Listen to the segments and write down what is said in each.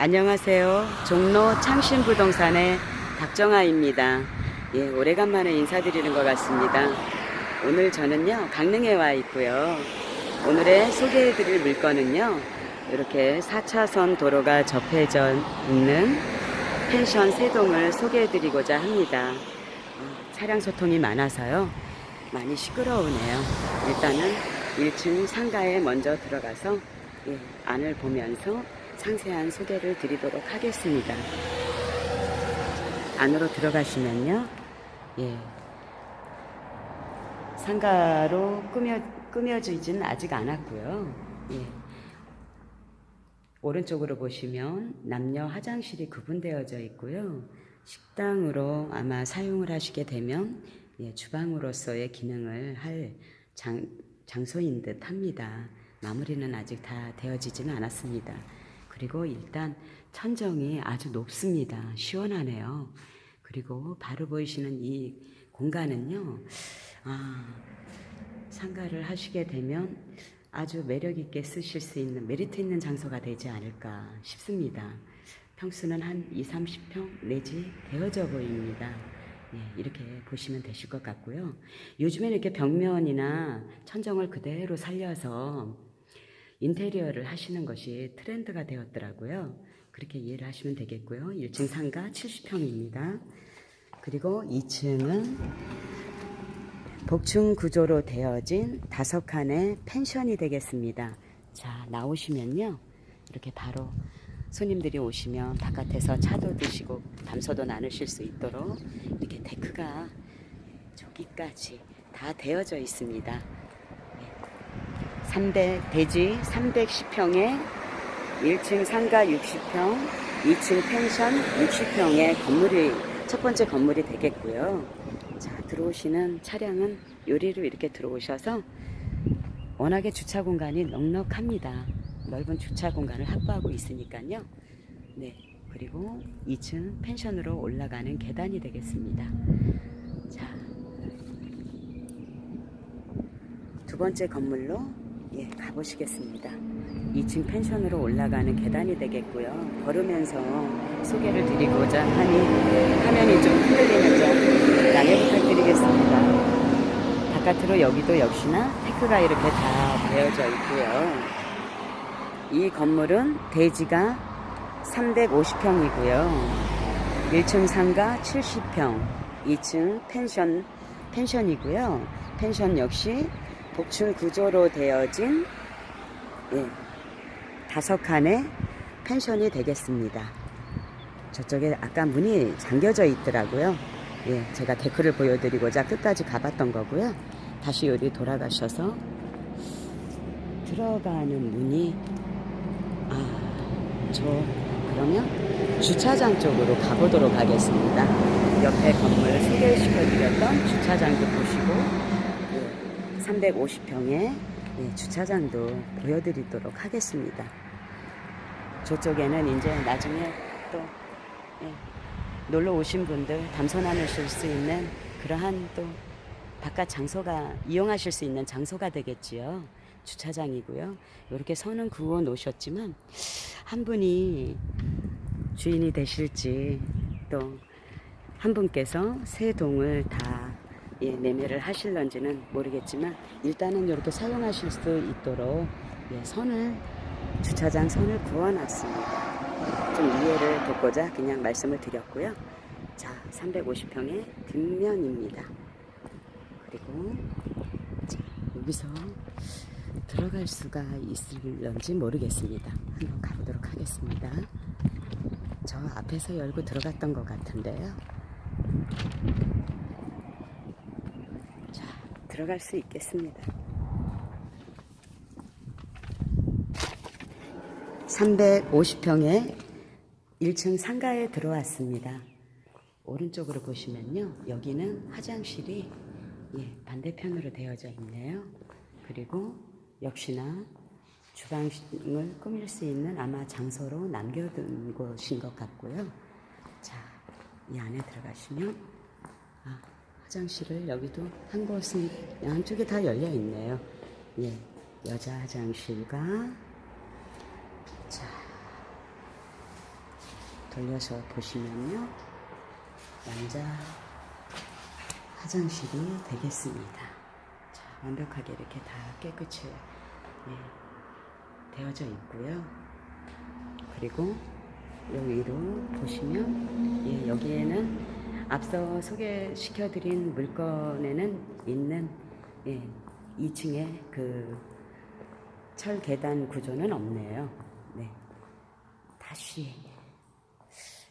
안녕하세요. 종로 창신부동산의 박정아입니다. 예, 오래간만에 인사드리는 것 같습니다. 오늘 저는요, 강릉에 와 있고요. 오늘의 소개해드릴 물건은요, 이렇게 4차선 도로가 접해져 있는 펜션 세동을 소개해드리고자 합니다. 어, 차량 소통이 많아서요, 많이 시끄러우네요. 일단은 1층 상가에 먼저 들어가서 예, 안을 보면서 상세한 소개를 드리도록 하겠습니다. 안으로 들어가시면요, 예, 상가로 꾸며, 꾸며지진 아직 않았고요. 예. 오른쪽으로 보시면 남녀 화장실이 구분되어져 있고요. 식당으로 아마 사용을 하시게 되면 예, 주방으로서의 기능을 할 장, 장소인 듯 합니다. 마무리는 아직 다 되어지지는 않았습니다. 그리고 일단 천정이 아주 높습니다. 시원하네요. 그리고 바로 보이시는 이 공간은요, 아, 상가를 하시게 되면 아주 매력 있게 쓰실 수 있는 메리트 있는 장소가 되지 않을까 싶습니다. 평수는 한 2, 30평 내지 되어져 보입니다. 예, 이렇게 보시면 되실 것 같고요. 요즘에는 이렇게 벽면이나 천정을 그대로 살려서 인테리어를 하시는 것이 트렌드가 되었더라고요. 그렇게 이해를 하시면 되겠고요. 1층 상가 70평입니다. 그리고 2층은 복층 구조로 되어진 다섯 칸의 펜션이 되겠습니다. 자, 나오시면요. 이렇게 바로 손님들이 오시면 바깥에서 차도 드시고 담소도 나누실 수 있도록 이렇게 데크가 저기까지 다 되어져 있습니다. 300, 대지 310평에 1층 상가 60평, 2층 펜션 60평의 건물이 첫 번째 건물이 되겠고요. 자, 들어오시는 차량은 요리로 이렇게 들어오셔서 워낙에 주차 공간이 넉넉합니다. 넓은 주차 공간을 확보하고 있으니까요. 네. 그리고 2층 펜션으로 올라가는 계단이 되겠습니다. 자. 두 번째 건물로 예, 가보시겠습니다. 2층 펜션으로 올라가는 계단이 되겠고요. 걸으면서 소개를 드리고자 하니 화면이 좀 흔들리는 점 양해 부탁드리겠습니다. 바깥으로 여기도 역시나 테크가 이렇게 다 되어져 있고요. 이 건물은 대지가 350평이고요. 1층 상가 70평, 2층 펜션, 펜션이고요. 펜션 역시 복층 구조로 되어진 예, 다섯 칸의 펜션이 되겠습니다. 저쪽에 아까 문이 잠겨져 있더라고요. 예, 제가 데크를 보여드리고자 끝까지 가봤던 거고요. 다시 여기 돌아가셔서 들어가는 문이 아, 저 그러면 주차장 쪽으로 가보도록 하겠습니다. 옆에 건물 소개시켜드렸던 주차장도 보시고 예, 350평의 예, 주차장도 보여드리도록 하겠습니다. 저쪽에는 이제 나중에 또 예, 놀러 오신 분들 담소 나누실 수 있는 그러한 또 바깥 장소가 이용하실 수 있는 장소가 되겠지요. 주차장이고요. 이렇게 선은 그어 놓으셨지만 한 분이 주인이 되실지 또 한 분께서 세 동을 다 예, 매매를 하실런지는 모르겠지만 일단은 이렇게 사용하실 수 있도록 예, 선을 주차장 선을 그어놨습니다. 좀 이해를 돕고자 그냥 말씀을 드렸고요. 자, 350평의 뒷면입니다. 그리고 자, 여기서 들어갈 수가 있을런지 모르겠습니다. 한번 가보도록 하겠습니다. 저 앞에서 열고 들어갔던 것 같은데요. 자, 들어갈 수 있겠습니다. 350평의 1층 상가에 들어왔습니다. 오른쪽으로 보시면요. 여기는 화장실이 예, 반대편으로 되어져 있네요. 그리고 역시나 주방을 꾸밀 수 있는 아마 장소로 남겨둔 곳인 것 같고요. 자, 이 안에 들어가시면 아, 화장실을 여기도 한 곳은 한쪽에 다 열려 있네요. 예, 여자 화장실과 자 돌려서 보시면요. 남자 화장실이 되겠습니다. 자, 완벽하게 이렇게 다 깨끗이 예, 되어져 있고요. 그리고 여기로 보시면 예, 여기에는 앞서 소개시켜드린 물건에는 있는 예, 2층에 그 철 계단 구조는 없네요. 네. 다시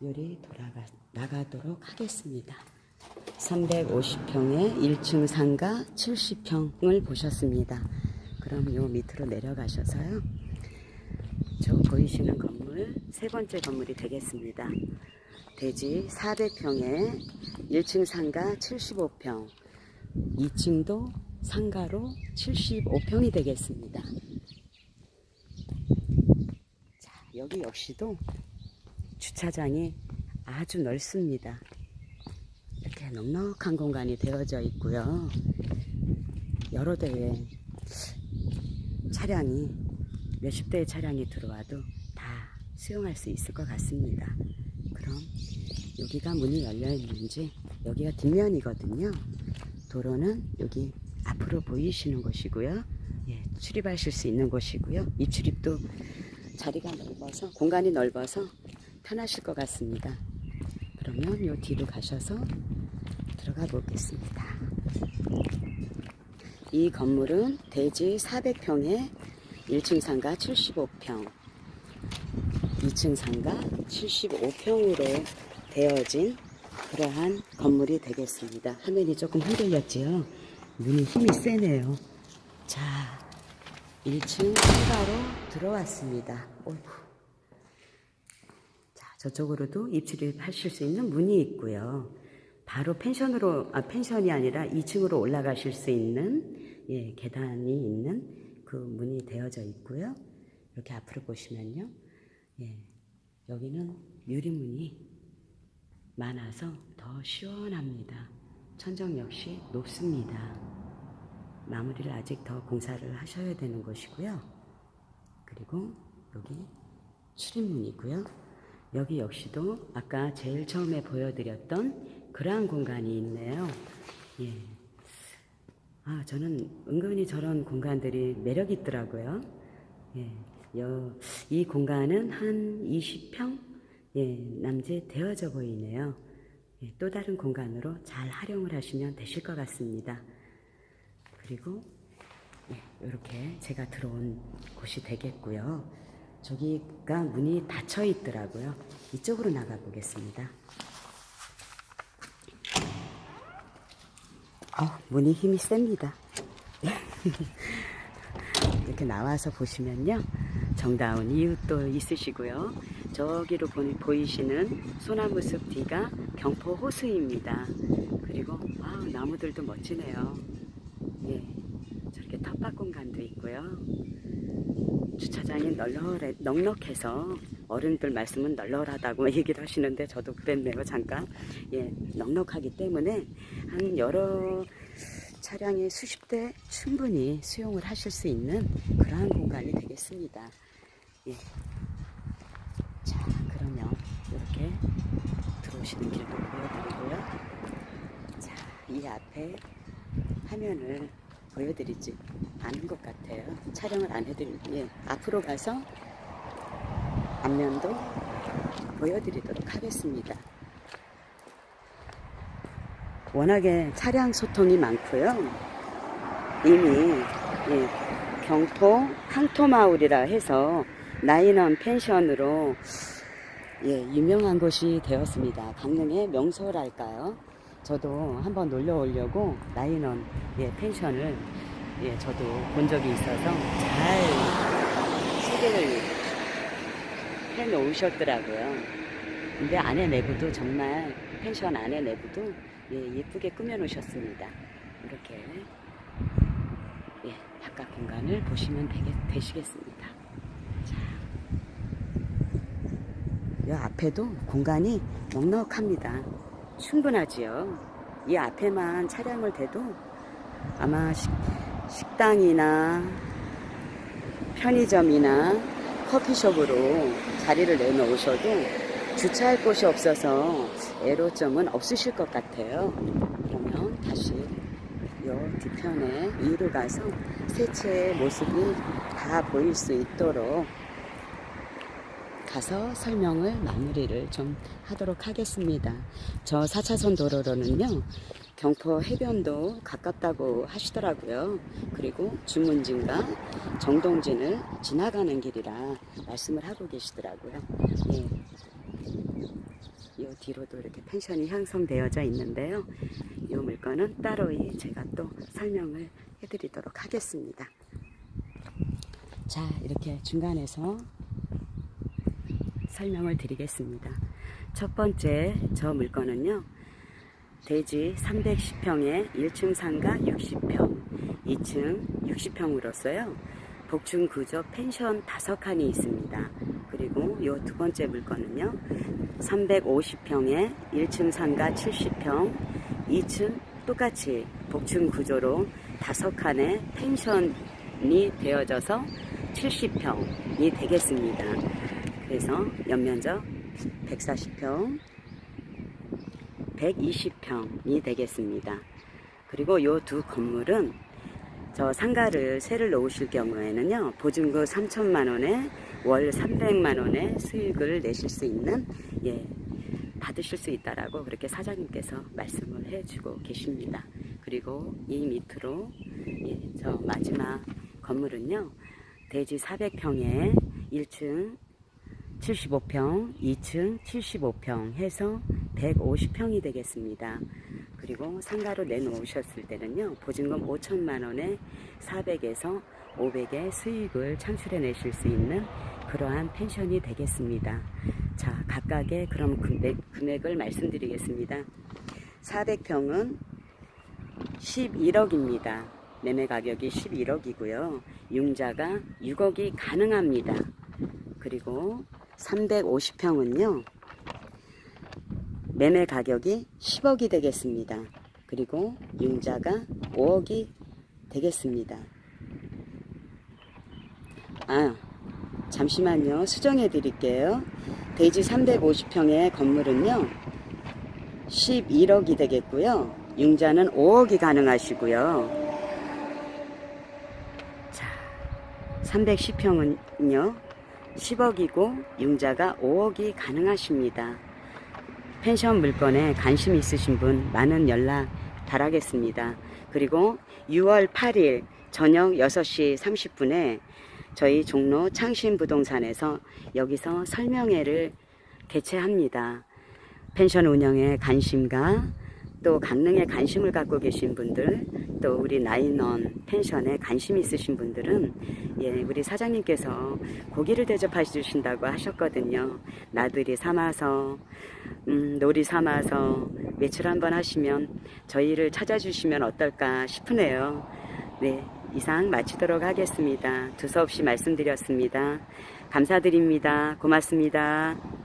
요리 돌아가 나가도록 하겠습니다. 350평에 1층 상가 70평을 보셨습니다. 그럼 요 밑으로 내려가셔서요. 저 보이시는 건물 세 번째 건물이 되겠습니다. 대지 400평에 1층 상가 75평, 2층도 상가로 75평이 되겠습니다. 자, 여기 역시도 주차장이 아주 넓습니다. 이렇게 넉넉한 공간이 되어져 있고요. 여러 대의 차량이 몇십 대의 차량이 들어와도 다 수용할 수 있을 것 같습니다. 그럼 여기가 문이 열려 있는지 여기가 뒷면이거든요. 도로는 여기 앞으로 보이시는 곳이고요. 예, 출입하실 수 있는 곳이고요. 이 출입도 자리가 넓어서 공간이 넓어서 편하실 것 같습니다. 그러면 요 뒤로 가셔서 들어가 보겠습니다. 이 건물은 대지 400평에 1층 상가 75평, 2층 상가 75평으로 되어진 그러한 건물이 되겠습니다. 화면이 조금 흔들렸지요. 눈이 힘이 세네요. 자, 1층 상가로 들어왔습니다. 어이구. 자, 저쪽으로도 입출입하실 수 있는 문이 있고요. 바로 펜션으로, 아, 펜션이 아니라 2층으로 올라가실 수 있는, 예, 계단이 있는 그 문이 되어져 있고요. 이렇게 앞으로 보시면요. 예, 여기는 유리문이 많아서 더 시원합니다. 천정 역시 높습니다. 마무리를 아직 더 공사를 하셔야 되는 것이고요. 그리고 여기 출입문이고요. 여기 역시도 아까 제일 처음에 보여드렸던 그러한 공간이 있네요. 예. 아, 저는 은근히 저런 공간들이 매력 있더라고요. 예. 여, 이 공간은 한 20평? 예, 남짓 되어져 보이네요. 예, 또 다른 공간으로 잘 활용을 하시면 되실 것 같습니다. 그리고 예, 이렇게 제가 들어온 곳이 되겠고요. 저기가 문이 닫혀 있더라고요. 이쪽으로 나가 보겠습니다. 어, 문이 힘이 셉니다. 이렇게 나와서 보시면요. 정다운 이웃도 있으시고요. 저기로 보- 보이시는 소나무 숲 뒤가 경포 호수입니다. 그리고 아, 나무들도 멋지네요. 예, 저렇게 텃밭 공간도 있고요. 주차장이 널널해, 넉넉해서 어른들 말씀은 널널하다고 얘기를 하시는데 저도 그랬네요 잠깐 예 넉넉하기 때문에 한 여러 차량이 수십 대 충분히 수용을 하실 수 있는 그러한 공간이 되겠습니다 예. 자 그러면 이렇게 들어오시는 길도 보여드리고요 자 이 앞에 화면을 보여드리지 않은 것 같아요. 촬영을 안 해드리면 예, 앞으로 가서 앞면도 보여드리도록 하겠습니다. 워낙에 차량 소통이 많고요. 이미 예, 경포 항토마을이라 해서 나인원 펜션으로 예, 유명한 곳이 되었습니다. 강릉의 명소랄까요? 저도 한번 놀러 오려고 나인원 예, 펜션을 예, 저도 본 적이 있어서 잘 소개를 해 놓으셨더라고요. 근데 안에 내부도 정말 펜션 안에 내부도 예, 예쁘게 꾸며 놓으셨습니다. 이렇게 예, 바깥 공간을 보시면 되겠, 되시겠습니다. 이 앞에도 공간이 넉넉합니다. 충분하지요. 이 앞에만 차량을 대도 아마 식, 식당이나 편의점이나 커피숍으로 자리를 내놓으셔도 주차할 곳이 없어서 애로점은 없으실 것 같아요. 그러면 다시 요 뒤편에 위로 가서 세체의 모습이 다 보일 수 있도록 가서 설명을 마무리를 좀 하도록 하겠습니다. 저 4차선 도로로는요, 경포 해변도 가깝다고 하시더라고요. 그리고 주문진과 정동진을 지나가는 길이라 말씀을 하고 계시더라고요. 예. 이 뒤로도 이렇게 펜션이 형성되어져 있는데요. 이 물건은 따로이 제가 또 설명을 해드리도록 하겠습니다. 자, 이렇게 중간에서 설명을 드리겠습니다. 첫 번째 저 물건은요. 대지 310평에 1층 상가 60평, 2층 60평으로서요. 복층 구조 펜션 5칸이 있습니다. 그리고 요 두 번째 물건은요. 350평에 1층 상가 70평, 2층 똑같이 복층 구조로 5칸의 펜션이 되어져서 70평이 되겠습니다. 그래서 연면적 140평, 120평이 되겠습니다. 그리고 이 두 건물은 저 상가를 세를 놓으실 경우에는요, 보증금 3천만 원에 월 300만 원의 수익을 내실 수 있는, 예, 받으실 수 있다라고 그렇게 사장님께서 말씀을 해주고 계십니다. 그리고 이 밑으로, 예, 저 마지막 건물은요, 대지 400평에 1층 75평, 2층 75평 해서 150평이 되겠습니다. 그리고 상가로 내놓으셨을 때는요, 보증금 5천만 원에 400에서 500의 수익을 창출해 내실 수 있는 그러한 펜션이 되겠습니다. 자, 각각의 그럼 금액, 금액을 말씀드리겠습니다. 400평은 11억입니다. 매매 가격이 11억이고요. 융자가 6억이 가능합니다. 그리고 350평은요. 매매 가격이 10억이 되겠습니다. 그리고 융자가 5억이 되겠습니다. 아, 잠시만요. 수정해 드릴게요. 대지 350평의 건물은요. 11억이 되겠고요. 융자는 5억이 가능하시고요. 자, 310평은요. 10억이고 융자가 5억이 가능하십니다. 펜션 물건에 관심 있으신 분 많은 연락 바라겠습니다. 그리고 6월 8일 저녁 6시 30분에 저희 종로 창신부동산에서 여기서 설명회를 개최합니다. 펜션 운영에 관심과 또 강릉에 관심을 갖고 계신 분들, 또 우리 나인원 펜션에 관심 있으신 분들은 예, 우리 사장님께서 고기를 대접해 주신다고 하셨거든요. 나들이 삼아서 음, 놀이 삼아서 외출 한번 하시면 저희를 찾아주시면 어떨까 싶으네요. 네, 이상 마치도록 하겠습니다. 두서없이 말씀드렸습니다. 감사드립니다. 고맙습니다.